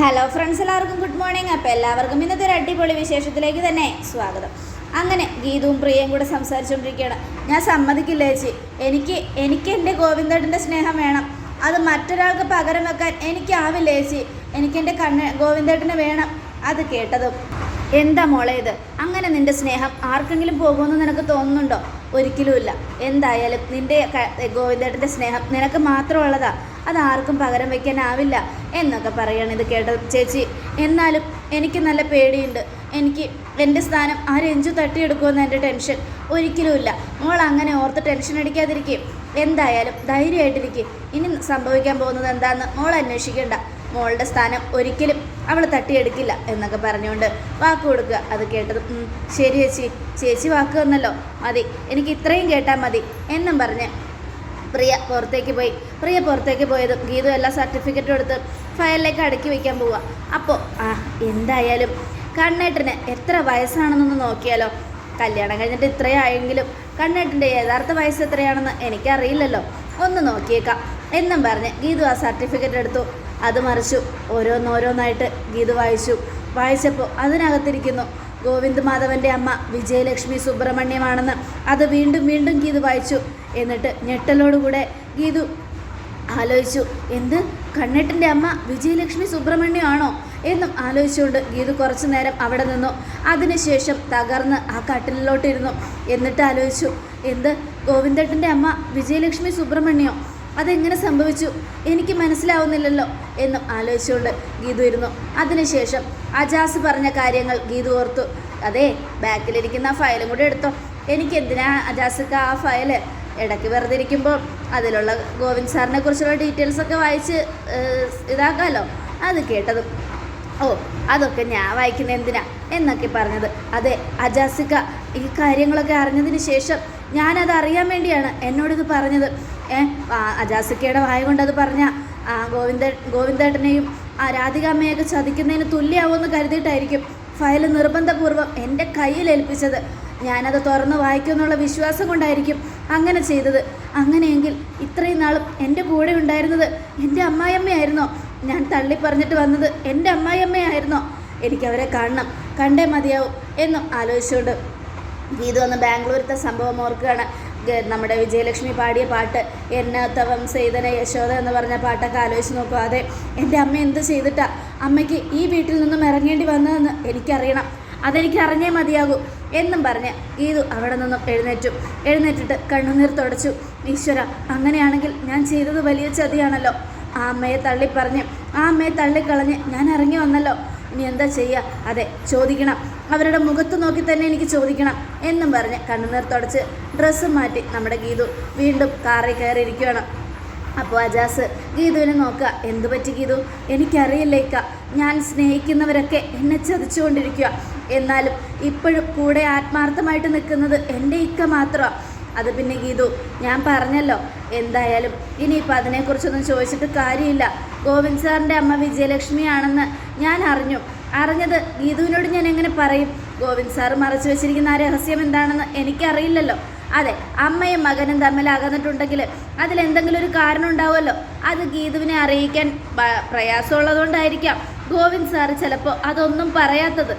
Hello friends എല്ലാവർക്കും good morning അപ്പോൾ എല്ലാവർക്കും ഇന്നത്തെ ഒരു അടിപൊളി വിശേഷത്തിലേക്ക് തന്നെ സ്വാഗതം. അങ്ങനെ ഗീതവും പ്രിയയും കൂടെ സംസാരിച്ചുകൊണ്ടിരിക്കുകയാണ് ഞാൻ സമ്മതിക്കില്ല ചേച്ചി. എനിക്ക് എനിക്ക് എന്റെ ഗോവിന്ദേട്ടന്റെ സ്നേഹം വേണം. അത് മറ്റൊരാൾക്ക് പകരം വെക്കാൻ എനിക്കാവില്ല ചേച്ചി. എനിക്ക് എന്റെ കണ്ണ് ഗോവിന്ദേട്ടനെ വേണം. അത് കേട്ടതും. എന്താ മോളെ ഇത്? അങ്ങനെ നിന്റെ സ്നേഹം ആർക്കെങ്കിലും പോകുമെന്ന് നിനക്ക് തോന്നുന്നുണ്ടോ? ഒരിക്കലുമില്ല. എന്തായാലും നിന്റെ ഗോവിന്ദേട്ടന്റെ സ്നേഹം നിനക്ക് മാത്രമുള്ളതാ. അത് ആർക്കും പകരം വയ്ക്കാനാവില്ല എന്നൊക്കെ പറയാണ് ഇത് കേട്ട ചേച്ചി. എന്നാലും എനിക്ക് നല്ല പേടിയുണ്ട്. എനിക്ക് എന്റെ സ്ഥാനം ആ രഞ്ജു തട്ടിയെടുക്കുമെന്ന് എന്റെ ടെൻഷൻ ഒരിക്കലുമില്ല മോൾ അങ്ങനെ ഓർത്ത് ടെൻഷൻ അടിക്കാതിരിക്കും. എന്തായാലും ധൈര്യമായിട്ടിരിക്കും. ഇനി സംഭവിക്കാൻ പോകുന്നത് എന്താണെന്ന് മോൾ അന്വേഷിക്കേണ്ട. മോളുടെ സ്ഥാനം ഒരിക്കലും അവൾ തട്ടിയെടുക്കില്ല എന്നൊക്കെ പറഞ്ഞുകൊണ്ട് വാക്ക് കൊടുക്കുക. അത് കേട്ടത് "ഉം, ശരി ചേച്ചി. ചേച്ചി വാക്ക് തന്നല്ലോ. മതി. എനിക്ക് ഇത്രയും കേട്ടാൽ മതി. എന്നും പറഞ്ഞ് പ്രിയ പുറത്തേക്ക് പോയി. പ്രിയ പുറത്തേക്ക് പോയത് ഗീതു എല്ലാ സർട്ടിഫിക്കറ്റും എടുത്ത് ഫയലിലേക്ക് അടുക്കി വയ്ക്കാൻ പോവുക അപ്പോൾ ആ എന്തായാലും കണ്ണേട്ടന് എത്ര വയസ്സാണെന്നൊന്ന് നോക്കിയാലോ? കല്യാണം കഴിഞ്ഞിട്ട് ഇത്രയായെങ്കിലും കണ്ണേട്ടന്റെ യഥാർത്ഥ വയസ്സ് എത്രയാണെന്ന് എനിക്കറിയില്ലല്ലോ. ഒന്ന് നോക്കിയേക്കാം. എന്നും പറഞ്ഞ് ഗീതു ആ സർട്ടിഫിക്കറ്റ് എടുത്തു. അത് മറിച്ചു. ഓരോന്നോരോന്നായിട്ട് ഗീതു വായിച്ചു. വായിച്ചപ്പോൾ അതിനകത്തിരിക്കുന്നു ഗോവിന്ദ് മാധവന്റെ അമ്മ വിജയലക്ഷ്മി സുബ്രഹ്മണ്യമാണെന്ന്. അത് വീണ്ടും വീണ്ടും ഗീതു വായിച്ചു. എന്നിട്ട് ഞെട്ടലോടുകൂടെ ഗീതു ആലോചിച്ചു എന്ത്? കണ്ണേട്ടന്റെ അമ്മ വിജയലക്ഷ്മി സുബ്രഹ്മണ്യം ആണോ? എന്നും ആലോചിച്ചുകൊണ്ട് ഗീതു കുറച്ചു നേരം അവിടെ നിന്നു. അതിനുശേഷം തകർന്ന് ആ കട്ടിലിലോട്ടിരുന്നു എന്നിട്ട് ആലോചിച്ചു എന്ത്? ഗോവിന്ദേട്ടന്റെ അമ്മ വിജയലക്ഷ്മി സുബ്രഹ്മണ്യോ? അതെങ്ങനെ സംഭവിച്ചു? എനിക്ക് മനസ്സിലാവുന്നില്ലല്ലോ. എന്നും ആലോചിച്ചുകൊണ്ട് ഗീതു ഇരുന്നു. അതിനുശേഷം അജാസ് പറഞ്ഞ കാര്യങ്ങൾ ഗീതു ഓർത്തു. അതെ ബാക്കിലിരിക്കുന്ന ഫയലും കൂടെ എടുത്തോ. എനിക്ക് എന്തിനാ അജാസക്ക് ആ ഫയൽ ഇടയ്ക്ക് വെറുതെ ഇരിക്കുമ്പോൾ അതിലുള്ള ഗോവിന്ദ് സാറിനെ കുറിച്ചുള്ള ഡീറ്റെയിൽസൊക്കെ വായിച്ച് ഇതാക്കാമല്ലോ അത് കേട്ടതും ഓ അതൊക്കെ ഞാൻ വായിക്കുന്ന എന്തിനാ എന്നൊക്കെ പറഞ്ഞത്. അതെ അജാസിക്ക ഈ കാര്യങ്ങളൊക്കെ അറിഞ്ഞതിന് ശേഷം ഞാനത് അറിയാൻ വേണ്ടിയാണ് എന്നോടിത് പറഞ്ഞത്. ഏ അജാസിക്കയുടെ വായ കൊണ്ട് അത് പറഞ്ഞ ആ ഗോവിന്ദ ഗോവിന്ദേട്ടനെയും ആ രാധികാമ്മയൊക്കെ ചതിക്കുന്നതിന് തുല്യമാവുമെന്ന് കരുതിയിട്ടായിരിക്കും ഫയൽ നിർബന്ധപൂർവം എന്റെ കയ്യിൽ ഏൽപ്പിച്ചത്. ഞാനത് തുറന്ന് വായിക്കുമെന്നുള്ള വിശ്വാസം കൊണ്ടായിരിക്കും അങ്ങനെ ചെയ്തത്. അങ്ങനെയെങ്കിൽ ഇത്രയും നാളും എന്റെ കൂടെ ഉണ്ടായിരുന്നത് എന്റെ അമ്മായിയമ്മയായിരുന്നോ? ഞാൻ തള്ളി പറഞ്ഞിട്ട് വന്നത് എന്റെ അമ്മായിയമ്മയായിരുന്നോ? എനിക്കവരെ കാണണം കണ്ടേ മതിയാവും എന്നും ആലോചിച്ചുകൊണ്ട് ഗീതു വന്ന് ബാംഗ്ലൂരിലത്തെ സംഭവം ഓർക്കുകയാണ്. നമ്മുടെ വിജയലക്ഷ്മി പാടിയ പാട്ട് എന്നെ തവം സെയ്തന യശോദ എന്ന് പറഞ്ഞ പാട്ടൊക്കെ ആലോചിച്ച് നോക്കുക അതെ എന്റെ അമ്മ എന്ത് ചെയ്തിട്ടാ അമ്മയ്ക്ക് ഈ വീട്ടിൽ നിന്നും ഇറങ്ങേണ്ടി വന്നതെന്ന് എനിക്കറിയണം. അതെനിക്ക് അറിഞ്ഞേ മതിയാകൂ. എന്നും പറഞ്ഞ് ഈതു അവിടെ നിന്നും എഴുന്നേറ്റു. എഴുന്നേറ്റിട്ട് കണ്ണുനീർ തുടച്ചു. ഈശ്വര അങ്ങനെയാണെങ്കിൽ ഞാൻ ചെയ്തത് വലിയ ചതിയാണല്ലോ. ആ അമ്മയെ തള്ളിപ്പറഞ്ഞ് ആ അമ്മയെ തള്ളിക്കളഞ്ഞ് ഞാൻ ഇറങ്ങി വന്നല്ലോ. ഇനി എന്താ ചെയ്യുക അതെ ചോദിക്കണം. അവരുടെ മുഖത്ത് നോക്കി തന്നെ എനിക്ക് ചോദിക്കണം എന്നും പറഞ്ഞ് കണ്ണുനീർ തുടച്ച് ഡ്രസ്സ് മാറ്റി നമ്മുടെ ഗീതു വീണ്ടും കാറിൽ കയറിയിരിക്കുകയാണ്. അപ്പോൾ അജാസ് ഗീതുവിനെ നോക്കുക എന്തു പറ്റി ഗീതു? എനിക്കറിയില്ല ഇക്ക. ഞാൻ സ്നേഹിക്കുന്നവരൊക്കെ എന്നെ ചതിച്ചുകൊണ്ടിരിക്കുക എന്നാലും ഇപ്പോഴും കൂടെ ആത്മാർത്ഥമായിട്ട് നിൽക്കുന്നത് എന്റെ ഇക്ക മാത്രമാണ് അത് പിന്നെ ഗീതു ഞാൻ പറഞ്ഞല്ലോ. എന്തായാലും ഇനിയിപ്പോൾ അതിനെക്കുറിച്ചൊന്നും ചോദിച്ചിട്ട് കാര്യമില്ല. ഗോവിന്ദ് സാറിന്റെ അമ്മ വിജയലക്ഷ്മിയാണെന്ന് ഞാൻ അറിഞ്ഞു. അറിഞ്ഞത് ഗീതുവിനോട് ഞാൻ എങ്ങനെ പറയും? ഗോവിന്ദ് സാർ മറച്ചു വെച്ചിരിക്കുന്ന ആ രഹസ്യം എന്താണെന്ന് എനിക്കറിയില്ലല്ലോ. അതെ അമ്മയും മകനും തമ്മിൽ അകന്നിട്ടുണ്ടെങ്കിൽ അതിലെന്തെങ്കിലും ഒരു കാരണം ഉണ്ടാവുമല്ലോ. അത് ഗീതുവിനെ അറിയിക്കാൻ പ്രയാസമുള്ളതുകൊണ്ടായിരിക്കാം ഗോവിന്ദ് സാർ ചിലപ്പോൾ അതൊന്നും പറയാത്തത്.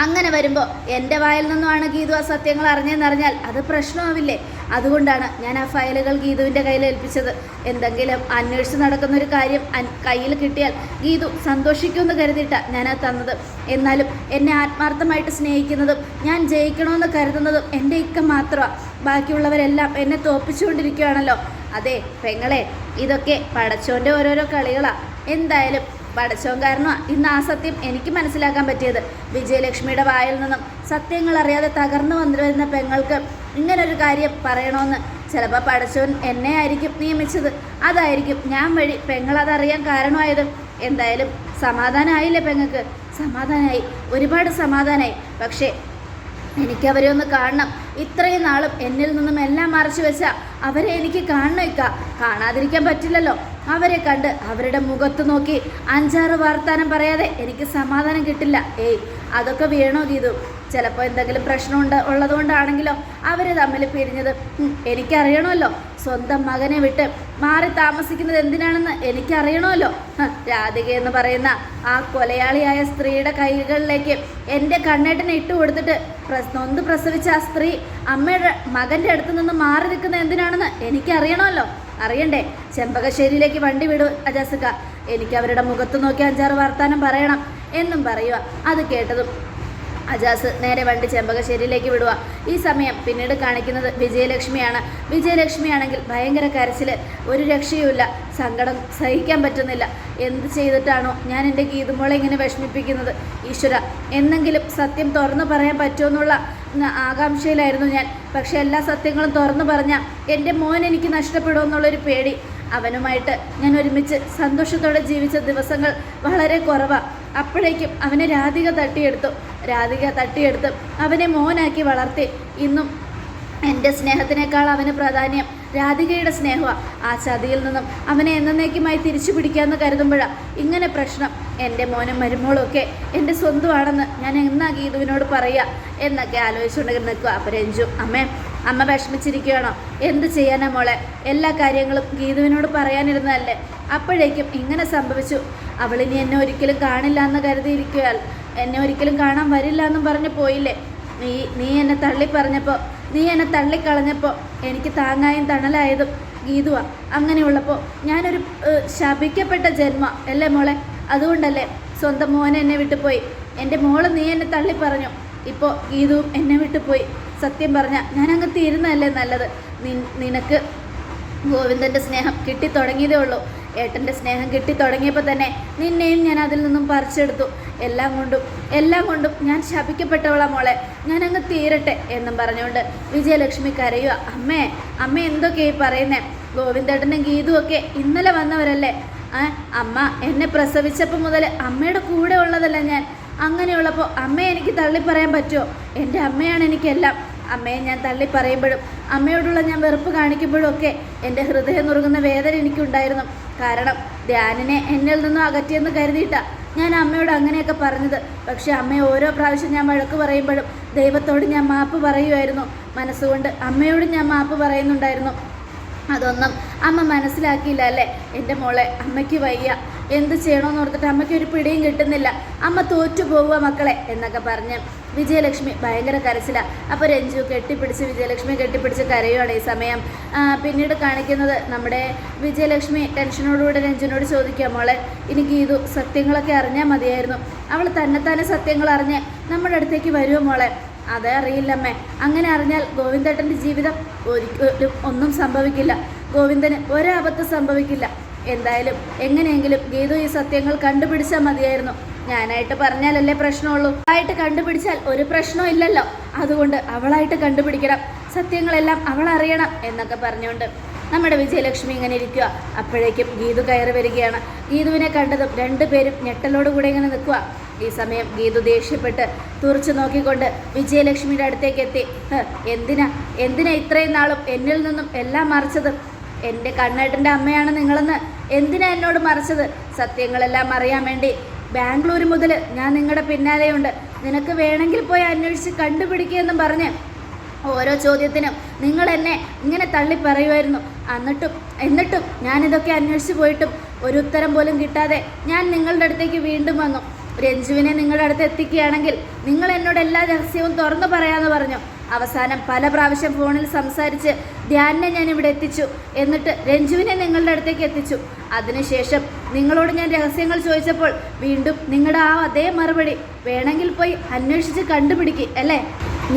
അങ്ങനെ വരുമ്പോൾ എന്റെ വായിൽ നിന്നുമാണ് ഗീതു ആ സത്യങ്ങൾ അറിഞ്ഞെന്നറിഞ്ഞാൽ അത് പ്രശ്നമാവില്ലേ? അതുകൊണ്ടാണ് ഞാൻ ആ ഫയലുകൾ ഗീതുവിന്റെ കയ്യിൽ ഏൽപ്പിച്ചത്. എന്തെങ്കിലും അന്വേഷിച്ച് നടക്കുന്ന ഒരു കാര്യം കയ്യിൽ കിട്ടിയാൽ ഗീതു സന്തോഷിക്കുമെന്ന് കരുതിയിട്ടാണ് ഞാനത് തന്നത്. എന്നാലും എന്നെ ആത്മാർത്ഥമായിട്ട് സ്നേഹിക്കുന്നതും ഞാൻ ജയിക്കണമെന്ന് കരുതുന്നതും എന്റെ ഇക്കം മാത്രമാണ് ബാക്കിയുള്ളവരെല്ലാം എന്നെ തോപ്പിച്ചുകൊണ്ടിരിക്കുകയാണല്ലോ അതെ പെങ്ങളെ ഇതൊക്കെ പടച്ചോന്റെ ഓരോരോ കളികളാണ് എന്തായാലും പടച്ചോൻ കാരണം ഇന്ന് ആ സത്യം എനിക്ക് മനസ്സിലാക്കാൻ പറ്റിയത്. വിജയലക്ഷ്മിയുടെ വായിൽ നിന്നും സത്യങ്ങൾ അറിയാതെ തകർന്നു വന്നിരുന്ന പെങ്ങൾക്ക് ഇങ്ങനൊരു കാര്യം പറയണമെന്ന് ചിലപ്പോൾ പടച്ചോൻ എന്നെ ആയിരിക്കും നിയമിച്ചത്. അതായിരിക്കും ഞാൻ വഴി പെങ്ങൾ അതറിയാൻ കാരണമായത്. എന്തായാലും സമാധാനമായില്ലേ പെങ്ങൾക്ക്? സമാധാനമായി ഒരുപാട് സമാധാനമായി പക്ഷേ എനിക്കവരെ ഒന്ന് കാണണം. ഇത്രയും നാളും എന്നിൽ നിന്നും എല്ലാം മറച്ചു വെച്ച അവരെ എനിക്ക് കാണണമിക്ക കാണാതിരിക്കാൻ പറ്റില്ലല്ലോ. അവരെ കണ്ട് അവരുടെ മുഖത്ത് നോക്കി അഞ്ചാറ് വാർത്താനം പറയാതെ എനിക്ക് സമാധാനം കിട്ടില്ല. ഏയ് അതൊക്കെ വേണോ ഗീതു? ചിലപ്പോൾ എന്തെങ്കിലും പ്രശ്നമുണ്ട് ഉള്ളതുകൊണ്ടാണെങ്കിലോ അവർ തമ്മിൽ പിരിഞ്ഞത്. എനിക്കറിയണമല്ലോ. സ്വന്തം മകനെ വിട്ട് മാറി താമസിക്കുന്നത് എന്തിനാണെന്ന് എനിക്കറിയണമല്ലോ. രാധിക എന്ന് പറയുന്ന ആ കൊലയാളിയായ സ്ത്രീയുടെ കൈകളിലേക്ക് എന്റെ കണ്ണേട്ടിനെ ഇട്ട് കൊടുത്തിട്ട് നൊന്ത് പ്രസവിച്ച ആ സ്ത്രീ അമ്മയുടെ മകന്റെ അടുത്ത് നിന്ന് മാറി നിൽക്കുന്നത് എന്തിനാണെന്ന് എനിക്കറിയണമല്ലോ. അറിയണ്ടേ? ചെമ്പകശ്ശേരിയിലേക്ക് വണ്ടി വിടൂ അജാസിക്ക എനിക്ക് അവരുടെ മുഖത്ത് നോക്കി അഞ്ചാറ് വർത്താനം പറയണം എന്നും പറയുക അത് കേട്ടതും അജാസ് നേരെ വണ്ടി ചെമ്പകശ്ശേരിയിലേക്ക് വിടുക ഈ സമയം പിന്നീട് കാണിക്കുന്നത് വിജയലക്ഷ്മിയാണ്. വിജയലക്ഷ്മിയാണെങ്കിൽ ഭയങ്കര കരച്ചിൽ ഒരു രക്ഷയുമില്ല. സങ്കടം സഹിക്കാൻ പറ്റുന്നില്ല. എന്ത് ചെയ്തിട്ടാണോ ഞാൻ എന്റെ ഗീതുമോളെ ഇങ്ങനെ വിഷമിപ്പിക്കുന്നത്? ഈശ്വര എന്നെങ്കിലും സത്യം തുറന്നു പറയാൻ പറ്റുമെന്നുള്ള ആകാംക്ഷയിലായിരുന്നു ഞാൻ. പക്ഷെ എല്ലാ സത്യങ്ങളും തുറന്നു പറഞ്ഞ എന്റെ മോൻ എനിക്ക് നഷ്ടപ്പെടുമെന്നുള്ളൊരു പേടി. അവനുമായിട്ട് ഞാൻ ഒരുമിച്ച് സന്തോഷത്തോടെ ജീവിച്ച ദിവസങ്ങൾ വളരെ കുറവാണ് അപ്പോഴേക്കും അവനെ രാധിക തട്ടിയെടുത്തു. രാധിക തട്ടിയെടുത്ത് അവനെ മോനാക്കി വളർത്തി. ഇന്നും എന്റെ സ്നേഹത്തിനേക്കാൾ അവന് പ്രാധാന്യം രാധികയുടെ സ്നേഹമാണ് ആ ചതിയിൽ നിന്നും അവനെ എന്നേക്കുമായി തിരിച്ചു പിടിക്കാമെന്ന് കരുതുമ്പോഴാണ് ഇങ്ങനെ പ്രശ്നം. എന്റെ മോനും മരുമോളും ഒക്കെ എന്റെ സ്വന്തമാണെന്ന് ഞാൻ എന്നാ ഗീതുവിനോട് പറയുക എന്നൊക്കെ ആലോചിച്ചുകൊണ്ട് നിൽക്കുക. അപ്പം രഞ്ജു അമ്മേ അമ്മ വിഷമിച്ചിരിക്കുകയാണോ? എന്ത് ചെയ്യാനാ മോളെ? എല്ലാ കാര്യങ്ങളും ഗീതുവിനോട് പറയാനിരുന്നതല്ലേ? അപ്പോഴേക്കും ഇങ്ങനെ സംഭവിച്ചു. അവളിനി എന്നെ ഒരിക്കലും കാണില്ല എന്ന് കരുതിയിരിക്കുകയാൽ എന്നെ ഒരിക്കലും കാണാൻ വരില്ല എന്നും പറഞ്ഞ് പോയില്ലേ? നീ നീ എന്നെ തള്ളി പറഞ്ഞപ്പോൾ നീ എന്നെ തള്ളിക്കളഞ്ഞപ്പോൾ എനിക്ക് താങ്ങായും തണലായതും ഗീതുവ. അങ്ങനെയുള്ളപ്പോൾ ഞാനൊരു ശപിക്കപ്പെട്ട ജന്മ അല്ലേ മോളെ? അതുകൊണ്ടല്ലേ സ്വന്തം മോനെ എന്നെ വിട്ടുപോയി. എന്റെ മോൾ നീ എന്നെ തള്ളി പറഞ്ഞു ഇപ്പോൾ ഗീതുവും എന്നെ വിട്ടുപോയി. സത്യം പറഞ്ഞ ഞാൻ അങ്ങ് തീരുന്നതല്ലേ നല്ലത്. നിനക്ക് ഗോവിന്ദന്റെ സ്നേഹം കിട്ടിത്തുടങ്ങിയതേ ഉള്ളൂ. ഏട്ടന്റെ സ്നേഹം കിട്ടി തുടങ്ങിയപ്പോൾ തന്നെ നിന്നെയും ഞാൻ അതിൽ നിന്നും പറിച്ചെടുത്തു. എല്ലാം കൊണ്ടും എല്ലാം കൊണ്ടും ഞാൻ ശപിക്കപ്പെട്ടവള മോളെ. ഞാനങ്ങ് തീരട്ടെ എന്നും പറഞ്ഞുകൊണ്ട് വിജയലക്ഷ്മി കരയുക അമ്മേ അമ്മ എന്തൊക്കെയായി പറയുന്നേ? ഗോവിന്ദേട്ടനും ഗീതും ഒക്കെ ഇന്നലെ വന്നവരല്ലേ? അമ്മ എന്നെ പ്രസവിച്ചപ്പോൾ മുതൽ അമ്മയുടെ കൂടെ ഉള്ളതല്ല ഞാൻ. അങ്ങനെയുള്ളപ്പോൾ അമ്മയെ എനിക്ക് തള്ളി പറയാൻ പറ്റുമോ എന്റെ അമ്മയാണ് എനിക്കെല്ലാം. അമ്മയെ ഞാൻ തള്ളി പറയുമ്പോഴും അമ്മയോടുള്ള ഞാൻ വെറുപ്പ് കാണിക്കുമ്പോഴും ഒക്കെ എന്റെ ഹൃദയം നുറുങ്ങുന്ന വേദന എനിക്കുണ്ടായിരുന്നു. കാരണം ധ്യാനിനെ എന്നിൽ നിന്നും അകറ്റിയെന്ന് കരുതിയിട്ടാ ഞാൻ അമ്മയോട് അങ്ങനെയൊക്കെ പറഞ്ഞത്. പക്ഷേ അമ്മയെ ഓരോ പ്രാവശ്യം ഞാൻ വഴക്ക് പറയുമ്പോഴും ദൈവത്തോട് ഞാൻ മാപ്പ് പറയുമായിരുന്നു. മനസ്സുകൊണ്ട് അമ്മയോട് ഞാൻ മാപ്പ് പറയുന്നുണ്ടായിരുന്നു. അതൊന്നും അമ്മ മനസ്സിലാക്കിയില്ല അല്ലേ? എന്റെ മോളെ അമ്മയ്ക്ക് വയ്യ. എന്ത് ചെയ്യണമെന്ന് ഓർത്തിട്ട് അമ്മയ്ക്ക് ഒരു പിടിയും കിട്ടുന്നില്ല. അമ്മ തോറ്റു പോവുക മക്കളെ എന്നൊക്കെ പറഞ്ഞ് വിജയലക്ഷ്മി ഭയങ്കര കരച്ചില. അപ്പോൾ രഞ്ജു കെട്ടിപ്പിടിച്ച് വിജയലക്ഷ്മി കെട്ടിപ്പിടിച്ച് കരയുവാണ് ഈ സമയം. പിന്നീട് കാണിക്കുന്നത് നമ്മുടെ വിജയലക്ഷ്മി ടെൻഷനോടുകൂടെ രഞ്ജുനോട് ചോദിക്കുക മോളെ എനിക്ക് ഗീതു സത്യങ്ങളൊക്കെ അറിഞ്ഞാൽ മതിയായിരുന്നു. അവൾ തന്നെത്താനെ സത്യങ്ങൾ അറിഞ്ഞ് നമ്മുടെ അടുത്തേക്ക് വരുമോ മോളെ? അതെ അറിയില്ലമ്മേ. അങ്ങനെ അറിഞ്ഞാൽ ഗോവിന്ദേട്ടന്റെ ജീവിതം ഒരിക്കലും ഒന്നും സംഭവിക്കില്ല. ഗോവിന്ദന് ഒരാപത്ത് സംഭവിക്കില്ല. എന്തായാലും എങ്ങനെയെങ്കിലും ഗീതു ഈ സത്യങ്ങൾ കണ്ടുപിടിച്ചാൽ മതിയായിരുന്നു. ഞാനായിട്ട് പറഞ്ഞാലല്ലേ പ്രശ്നമുള്ളൂ. ആയിട്ട് കണ്ടുപിടിച്ചാൽ ഒരു പ്രശ്നവും ഇല്ലല്ലോ. അതുകൊണ്ട് അവളായിട്ട് കണ്ടുപിടിക്കണം. സത്യങ്ങളെല്ലാം അവൾ അറിയണം എന്നൊക്കെ പറഞ്ഞുകൊണ്ട് നമ്മുടെ വിജയലക്ഷ്മി ഇങ്ങനെ ഇരിക്കുക അപ്പോഴേക്കും ഗീതു കയറി വരികയാണ്. ഗീതുവിനെ കണ്ടതും രണ്ടുപേരും ഞെട്ടലോടുകൂടെ ഇങ്ങനെ നിൽക്കുക ഈ സമയം ഗീതു ദേഷ്യപ്പെട്ട് തുറച്ചു നോക്കിക്കൊണ്ട് വിജയലക്ഷ്മിയുടെ അടുത്തേക്ക് എത്തി. എന്തിനാ? എന്തിനാ ഇത്രയും നാളും എന്നിൽ നിന്നും എല്ലാം മറിച്ചത്? എന്റെ കണ്ണേട്ടന്റെ അമ്മയാണ് നിങ്ങളെന്ന് എന്തിനാ എന്നോട് മറിച്ചത്? സത്യങ്ങളെല്ലാം അറിയാൻ വേണ്ടി ബാംഗ്ലൂർ മുതൽ ഞാൻ നിങ്ങളുടെ പിന്നാലെയുണ്ട്. നിനക്ക് വേണമെങ്കിൽ പോയി അന്വേഷിച്ച് കണ്ടുപിടിക്കുകയെന്നും പറഞ്ഞ് ഓരോ ചോദ്യത്തിനും നിങ്ങൾ എന്നെ ഇങ്ങനെ തള്ളി പറയുമായിരുന്നു എന്നിട്ടും എന്നിട്ടും ഞാനിതൊക്കെ അന്വേഷിച്ച് പോയിട്ടും ഒരു ഉത്തരം പോലും കിട്ടാതെ ഞാൻ നിങ്ങളുടെ അടുത്തേക്ക് വീണ്ടും വന്നു. രഞ്ജുവിനെ നിങ്ങളുടെ അടുത്ത് എത്തിക്കുകയാണെങ്കിൽ നിങ്ങൾ എന്നോട് എല്ലാ രഹസ്യവും തുറന്നു പറയാമെന്ന് പറഞ്ഞു. അവസാനം പല പ്രാവശ്യം ഫോണിൽ സംസാരിച്ച് ധ്യാനിനെ ഞാൻ ഇവിടെ എത്തിച്ചു. എന്നിട്ട് രഞ്ജുവിനെ നിങ്ങളുടെ അടുത്തേക്ക് എത്തിച്ചു. അതിനുശേഷം നിങ്ങളോട് ഞാൻ രഹസ്യങ്ങൾ ചോദിച്ചപ്പോൾ വീണ്ടും നിങ്ങളുടെ ആ അതേ മറുപടി വേണമെങ്കിൽ പോയി അന്വേഷിച്ച് കണ്ടുപിടിക്കുക അല്ലേ?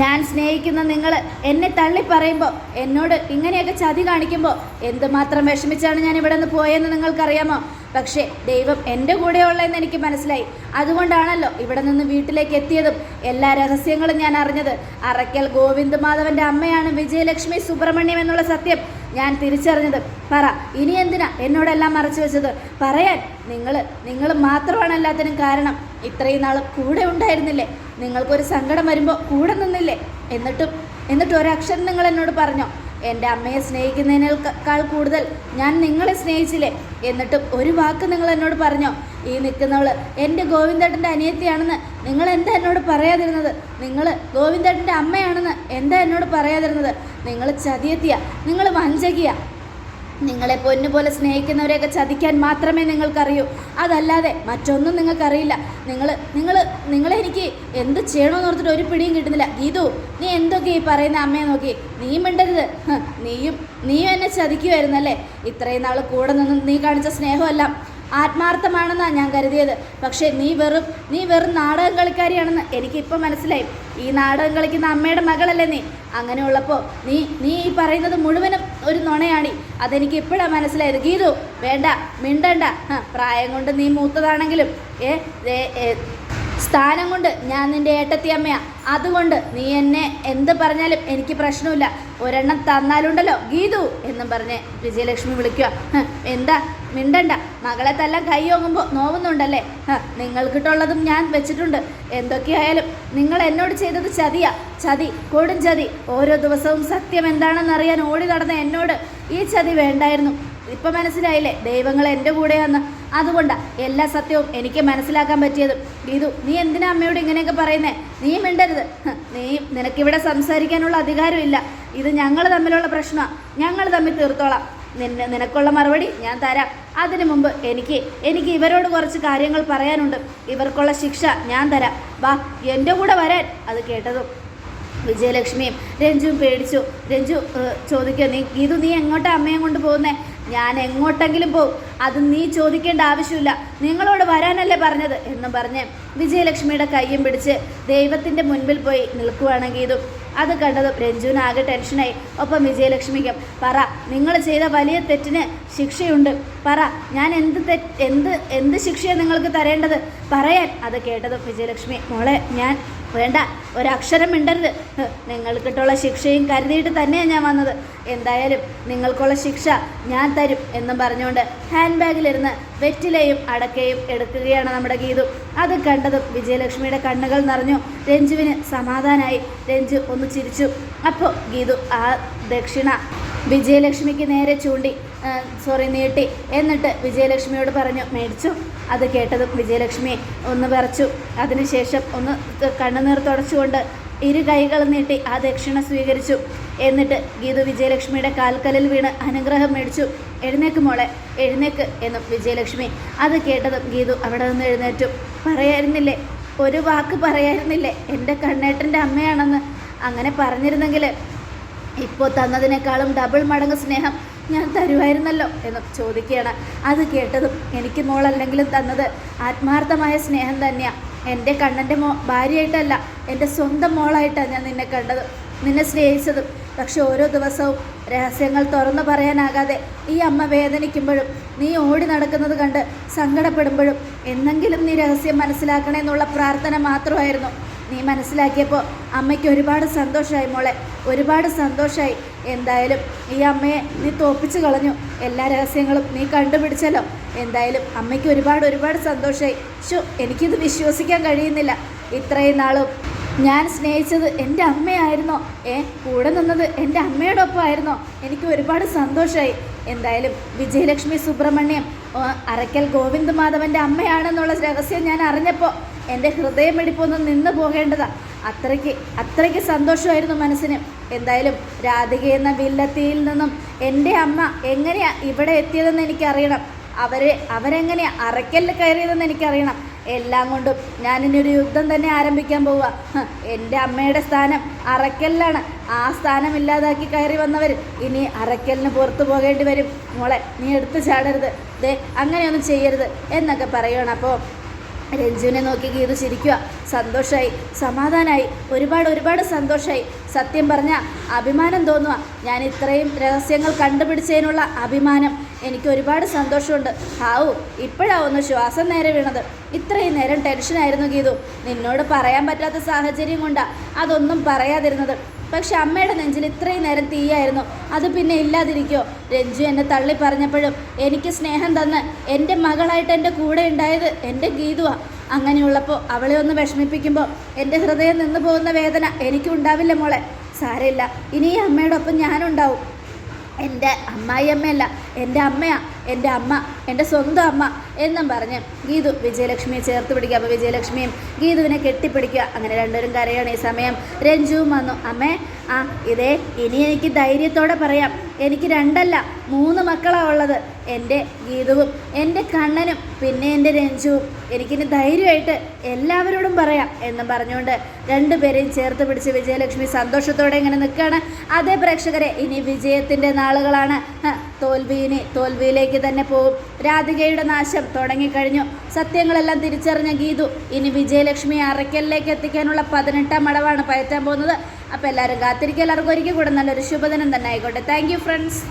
ഞാൻ സ്നേഹിക്കുന്ന നിങ്ങൾ എന്നെ തള്ളി പറയുമ്പോൾ എന്നോട് ഇങ്ങനെയൊക്കെ ചതി കാണിക്കുമ്പോൾ എന്തുമാത്രം വിഷമിച്ചാണ് ഞാൻ ഇവിടെ നിന്ന് പോയെന്ന് നിങ്ങൾക്കറിയാമോ? പക്ഷേ ദൈവം എന്റെ കൂടെയുള്ളതെന്ന് എനിക്ക് മനസ്സിലായി. അതുകൊണ്ടാണല്ലോ ഇവിടെ നിന്ന് വീട്ടിലേക്ക് എത്തിയതും എല്ലാ രഹസ്യങ്ങളും ഞാൻ അറിഞ്ഞത്. അറയ്ക്കൽ ഗോവിന്ദ് മാധവന്റെ അമ്മയാണ് വിജയലക്ഷ്മി സുബ്രഹ്മണ്യം എന്നുള്ള സത്യം ഞാൻ തിരിച്ചറിഞ്ഞത്. പറ ഇനി എന്തിനാ എന്നോടെല്ലാം മറച്ചു വെച്ചത്? പറയാൻ നിങ്ങൾ നിങ്ങൾ മാത്രമാണ് എല്ലാത്തിനും കാരണം. ഇത്രയും നാൾ കൂടെ ഉണ്ടായിരുന്നില്ലേ? നിങ്ങൾക്കൊരു സങ്കടം വരുമ്പോൾ കൂടെ നിന്നില്ലേ? എന്നിട്ടും എന്നിട്ട് ഒരക്ഷരം നിങ്ങൾ എന്നോട് പറഞ്ഞോ എന്റെ അമ്മയെ സ്നേഹിക്കുന്നതിനേക്കാൾ കൂടുതൽ ഞാൻ നിങ്ങളെ സ്നേഹിച്ചില്ലേ? എന്നിട്ടും ഒരു വാക്ക് നിങ്ങൾ എന്നോട് പറഞ്ഞോ ഈ നിൽക്കുന്നവൾ എന്റെ ഗോവിന്ദേട്ടന്റെ അനിയത്തിയാണെന്ന് നിങ്ങൾ എന്താ എന്നോട് പറയാതിരുന്നത്? നിങ്ങൾ ഗോവിന്ദേട്ടന്റെ അമ്മയാണെന്ന് എന്താ എന്നോട് പറയാതിരുന്നത്? നിങ്ങൾ ചതിയെത്തിയ നിങ്ങൾ വഞ്ചകിയ നിങ്ങളെ പൊന്നുപോലെ സ്നേഹിക്കുന്നവരെയൊക്കെ ചതിക്കാൻ മാത്രമേ നിങ്ങൾക്കറിയൂ. അതല്ലാതെ മറ്റൊന്നും നിങ്ങൾക്കറിയില്ല. നിങ്ങൾ നിങ്ങൾ നിങ്ങളെ എനിക്ക് എന്ത് ചെയ്യണമെന്ന് ഓർത്തിട്ട് ഒരു പിടിയും കിട്ടുന്നില്ല. ഗീതു നീ എന്തൊക്കെ ഈ പറയുന്ന അമ്മയെ നോക്കി? നീ മിണ്ടരുത്. നീയും നീയും എന്നെ ചതിക്കുമായിരുന്നല്ലേ ഇത്രയും നാൾ കൂടെ നിന്ന് നീ കാണിച്ച സ്നേഹമെല്ലാം ആത്മാർത്ഥമാണെന്നാണ് ഞാൻ കരുതിയത്. പക്ഷേ നീ വെറും നീ വെറും നാടകം കളിക്കാരിയാണെന്ന് എനിക്കിപ്പോൾ മനസ്സിലായി. ഈ നാടകം കളിക്കുന്ന അമ്മയുടെ മകളല്ലേ നീ? അങ്ങനെയുള്ളപ്പോൾ നീ നീ ഈ പറയുന്നത് മുഴുവനും ഒരു നുണയാണി അതെനിക്ക് ഇപ്പോഴാണ് മനസ്സിലായത്. ഗീതു വേണ്ട മിണ്ടണ്ട. പ്രായം കൊണ്ട് നീ മൂത്തതാണെങ്കിലും ഏ സ്ഥാനം കൊണ്ട് ഞാൻ നിന്റെ ഏട്ടത്തി അമ്മയാ അതുകൊണ്ട് നീ എന്നെ എന്ത് പറഞ്ഞാലും എനിക്ക് പ്രശ്നമില്ല. ഒരെണ്ണം തന്നാലുണ്ടല്ലോ ഗീതു എന്നും പറഞ്ഞ് വിജയലക്ഷ്മി വിളിക്കുക. എന്താ? മിണ്ടണ്ട. മകളെ തല്ല കൈ ഓങ്ങുമ്പോൾ നോവുന്നുണ്ടല്ലേ? നിങ്ങൾക്കിട്ടുള്ളതും ഞാൻ വെച്ചിട്ടുണ്ട്. എന്തൊക്കെയായാലും നിങ്ങൾ എന്നോട് ചെയ്തത് ചതിയാ. ചതി കൊടും ചതി. ഓരോ ദിവസവും സത്യം എന്താണെന്ന് അറിയാൻ ഓടി നടന്ന എന്നോട് ഈ ചതി വേണ്ടായിരുന്നു. ഇപ്പം മനസ്സിലായില്ലേ? ദൈവങ്ങൾ എന്റെ കൂടെയാന്ന്. അതുകൊണ്ടാ എല്ലാ സത്യവും എനിക്ക് മനസ്സിലാക്കാൻ പറ്റിയതും. ഗീതു നീ എന്തിനാ അമ്മയോട് ഇങ്ങനെയൊക്കെ പറയുന്നേ? നീ മിണ്ടരുത്. നീ നിനക്കിവിടെ സംസാരിക്കാനുള്ള അധികാരമില്ല. ഇത് ഞങ്ങൾ തമ്മിലുള്ള പ്രശ്നമാണ് ഞങ്ങൾ തമ്മിൽ തീർത്തോളാം. നിന്നെ നിനക്കുള്ള മറുപടി ഞാൻ തരാം. അതിനു മുമ്പ് എനിക്ക് എനിക്ക് ഇവരോട് കുറച്ച് കാര്യങ്ങൾ പറയാനുണ്ട്. ഇവർക്കുള്ള ശിക്ഷ ഞാൻ തരാം. വാ എന്റെ കൂടെ വരാൻ. അത് കേട്ടതും വിജയലക്ഷ്മിയും രഞ്ജുവും പേടിച്ചു. രഞ്ജു ചോദിക്കുക നീ ഗീതു നീ എങ്ങോട്ടാണ് അമ്മയെ കൊണ്ട് പോകുന്നേ? ഞാൻ എങ്ങോട്ടെങ്കിലും പോവും. അത് നീ ചോദിക്കേണ്ട ആവശ്യമില്ല. നിങ്ങളോട് വരാനല്ലേ പറഞ്ഞത് എന്നും പറഞ്ഞ് വിജയലക്ഷ്മിയുടെ കയ്യും പിടിച്ച് ദൈവത്തിന്റെ മുൻപിൽ പോയി നിൽക്കുകയാണെങ്കിൽ ഇതും അത് കണ്ടതും രഞ്ജുവിനാകെ ടെൻഷനായി. ഒപ്പം വിജയലക്ഷ്മിക്കും പറ നിങ്ങൾ ചെയ്ത വലിയ തെറ്റിന് ശിക്ഷയുണ്ട്. പറ ഞാൻ എന്ത് തെറ്റ് എന്ത് എന്ത് ശിക്ഷയാണ് നിങ്ങൾക്ക് തരേണ്ടത്? പറയാൻ അത് കേട്ടതും വിജയലക്ഷ്മി മോളെ ഞാൻ വേണ്ട ഒരക്ഷരം മിണ്ടരുത്. നിങ്ങൾക്കിട്ടുള്ള ശിക്ഷയും കരുതിയിട്ട് തന്നെയാണ് ഞാൻ വന്നത്. എന്തായാലും നിങ്ങൾക്കുള്ള ശിക്ഷ ഞാൻ തരും എന്നും പറഞ്ഞുകൊണ്ട് ഹാൻഡ് ബാഗിലിരുന്ന് വെറ്റിലയും അടക്കയും എടുക്കുകയാണ് നമ്മുടെ ഗീതു. അത് കണ്ടതും വിജയലക്ഷ്മിയുടെ കണ്ണുകൾ നിറഞ്ഞു. രഞ്ജുവിന് സമാധാനമായി രഞ്ജു ഒന്ന് ചിരിച്ചു. അപ്പോൾ ഗീതു ആ ദക്ഷിണ വിജയലക്ഷ്മിക്ക് നേരെ ചൂണ്ടി. സോറി നീട്ടി. എന്നിട്ട് വിജയലക്ഷ്മിയോട് പറഞ്ഞു മേടിച്ചു. അത് കേട്ടതും വിജയലക്ഷ്മി ഒന്ന് വിറച്ചു. അതിനുശേഷം ഒന്ന് കണ്ണുനീർ തുടച്ചുകൊണ്ട് ഇരു കൈകൾ നീട്ടി ആ ദക്ഷിണ സ്വീകരിച്ചു. എന്നിട്ട് ഗീതു വിജയലക്ഷ്മിയുടെ കാൽക്കലിൽ വീണ് അനുഗ്രഹം മേടിച്ചു. എഴുന്നേക്ക് മോളെ എഴുന്നേക്ക് എന്നും വിജയലക്ഷ്മി. അത് കേട്ടതും ഗീതു അവിടെ നിന്ന് എഴുന്നേറ്റു. പറയായിരുന്നില്ലേ? ഒരു വാക്ക് പറയായിരുന്നില്ലേ? എന്റെ കണ്ണേട്ടന്റെ അമ്മയാണെന്ന്. അങ്ങനെ പറഞ്ഞിരുന്നെങ്കിൽ ഇപ്പോൾ തന്നതിനേക്കാളും ഡബിൾ മടങ്ങ് സ്നേഹം ഞാൻ തരുമായിരുന്നല്ലോ എന്ന് ചോദിക്കുകയാണ്. അത് കേട്ടതും എനിക്ക് മോളല്ലെങ്കിലും തന്നത് ആത്മാർത്ഥമായ സ്നേഹം തന്നെയാണ് എന്റെ കണ്ണന്റെ മോ ഭാര്യയായിട്ടല്ല എന്റെ സ്വന്തം മോളായിട്ടാണ് ഞാൻ നിന്നെ കണ്ടത് നിന്നെ സ്നേഹിച്ചതും. പക്ഷെ ഓരോ ദിവസവും രഹസ്യങ്ങൾ തുറന്നു പറയാനാകാതെ ഈ അമ്മ വേദനിക്കുമ്പോഴും നീ ഓടി നടക്കുന്നത് കണ്ട് സങ്കടപ്പെടുമ്പോഴും എന്നെങ്കിലും നീ രഹസ്യം മനസ്സിലാക്കണേ എന്നുള്ള പ്രാർത്ഥന മാത്രമായിരുന്നു. നീ മനസ്സിലാക്കിയപ്പോൾ അമ്മയ്ക്ക് ഒരുപാട് സന്തോഷമായി മോളെ ഒരുപാട് സന്തോഷമായി എന്തായാലും ഈ അമ്മയെ നീ തോപ്പിച്ച് കളഞ്ഞു. എല്ലാ രഹസ്യങ്ങളും നീ കണ്ടുപിടിച്ചല്ലോ. എന്തായാലും അമ്മയ്ക്ക് ഒരുപാട് ഒരുപാട് സന്തോഷമായി ഷോ എനിക്കിത് വിശ്വസിക്കാൻ കഴിയുന്നില്ല. ഇത്രയും നാളും ഞാൻ സ്നേഹിച്ചത് എന്റെ അമ്മയായിരുന്നോ? ഏ കൂടെ നിന്നത് എന്റെ അമ്മയോടൊപ്പമായിരുന്നോ? എനിക്ക് ഒരുപാട് സന്തോഷമായി എന്തായാലും വിജയലക്ഷ്മി സുബ്രഹ്മണ്യം അരക്കൽ ഗോവിന്ദ് മാധവന്റെ അമ്മയാണെന്നുള്ള രഹസ്യം ഞാൻ അറിഞ്ഞപ്പോൾ എന്റെ ഹൃദയമിടിപ്പൊന്ന് നിന്ന് പോകേണ്ടതാണ് അത്രയ്ക്ക് അത്രയ്ക്ക് സന്തോഷമായിരുന്നു മനസ്സിന്. എന്തായാലും രാധിക എന്ന വില്ലത്തിയിൽ നിന്നും എന്റെ അമ്മ എങ്ങനെയാണ് ഇവിടെ എത്തിയതെന്ന് എനിക്കറിയണം. അവരെ അവരെങ്ങനെയാണ് അറയ്ക്കലിൽ കയറിയതെന്ന് എനിക്കറിയണം. എല്ലാം കൊണ്ടും ഞാൻ ഇനിയൊരു യുദ്ധം തന്നെ ആരംഭിക്കാൻ പോവുക. എന്റെ അമ്മയുടെ സ്ഥാനം അറയ്ക്കലിലാണ്. ആ സ്ഥാനം ഇല്ലാതാക്കി കയറി വന്നവർ ഇനി അറയ്ക്കലിന് പുറത്തു പോകേണ്ടി വരും. മോളെ നീ എടുത്തു ചാടരുത്. ദേ അങ്ങനെയൊന്നും ചെയ്യരുത് എന്നൊക്കെ പറയണം. അപ്പോൾ രഞ്ജുവിനെ നോക്കി ഗീത ചിരിക്കുക. സന്തോഷമായി സമാധാനമായി ഒരുപാട് ഒരുപാട് സന്തോഷമായി സത്യം പറഞ്ഞ അഭിമാനം തോന്നുക. ഞാൻ ഇത്രയും രഹസ്യങ്ങൾ കണ്ടുപിടിച്ചതിനുള്ള അഭിമാനം. എനിക്ക് ഒരുപാട് സന്തോഷമുണ്ട്. ഹാവു ഇപ്പോഴാ ഒന്ന് ശ്വാസം നേരെ വീണത്. ഇത്രയും നേരം ടെൻഷനായിരുന്നു ഗീതു. നിന്നോട് പറയാൻ പറ്റാത്ത സാഹചര്യം കൊണ്ടാണ് അതൊന്നും പറയാതിരുന്നത്. പക്ഷെ അമ്മയുടെ നെഞ്ചിൽ ഇത്രയും നേരം തീയായിരുന്നു. അത് പിന്നെ ഇല്ലാതിരിക്കോ? രഞ്ജു എന്നെ തള്ളി പറഞ്ഞപ്പോഴും എനിക്ക് സ്നേഹം തന്ന് എന്റെ മകളായിട്ട് എന്റെ കൂടെ ഉണ്ടായത് എന്റെ ഗീതുവാ. അങ്ങനെയുള്ളപ്പോൾ അവളെ ഒന്ന് വിഷമിപ്പിക്കുമ്പോൾ എന്റെ ഹൃദയം നിന്ന് പോകുന്ന വേദന എനിക്കുണ്ടാവില്ല മോളെ. സാരമില്ല. ഇനി അമ്മയോടൊപ്പം ഞാനുണ്ടാവും. എന്റെ അമ്മായിയമ്മയല്ല. എന്റെ അമ്മയാ എന്റെ അമ്മ എന്റെ സ്വന്തം അമ്മ എന്നും പറഞ്ഞ് ഗീതു വിജയലക്ഷ്മിയെ ചേർത്ത് പിടിക്കുക. അപ്പോൾ വിജയലക്ഷ്മിയും ഗീതുവിനെ കെട്ടിപ്പിടിക്കുക. അങ്ങനെ രണ്ടുപേരും കരയാണ് ഈ സമയം. രഞ്ജുവും വന്നു. അമ്മേ ആ ഇതേ ഇനി എനിക്ക് ധൈര്യത്തോടെ പറയാം. എനിക്ക് രണ്ടല്ല മൂന്ന് മക്കളാണ് ഉള്ളത്. എന്റെ ഗീതുവും എന്റെ കണ്ണനും പിന്നെ എന്റെ രഞ്ജുവും. എനിക്കിനി ധൈര്യമായിട്ട് എല്ലാവരോടും പറയാം എന്നും പറഞ്ഞുകൊണ്ട് രണ്ടുപേരെയും ചേർത്ത് പിടിച്ച് വിജയലക്ഷ്മി സന്തോഷത്തോടെ ഇങ്ങനെ നിൽക്കുകയാണ്. അതേ പ്രേക്ഷകരെ ഇനി വിജയത്തിന്റെ നാളുകളാണ്. ഹ, തോൽവിയിനി തോൽവിയിലേക്ക് തന്നെ പോകും രാധികയുടെ നാശം തുടങ്ങിക്കഴിഞ്ഞു. സത്യങ്ങളെല്ലാം തിരിച്ചറിഞ്ഞ ഗീതു ഇനി വിജയലക്ഷ്മി അറയ്ക്കലിലേക്ക് എത്തിക്കാനുള്ള പതിനെട്ടാം മടവാണ് പയറ്റാൻ പോകുന്നത്. അപ്പോൾ എല്ലാവരും കാത്തിരിക്കുക എല്ലാവർക്കും ഒരിക്കൽ കൂടെ നല്ലൊരു ശുഭദിനം തന്നെ ആയിക്കോട്ടെ. Thank friends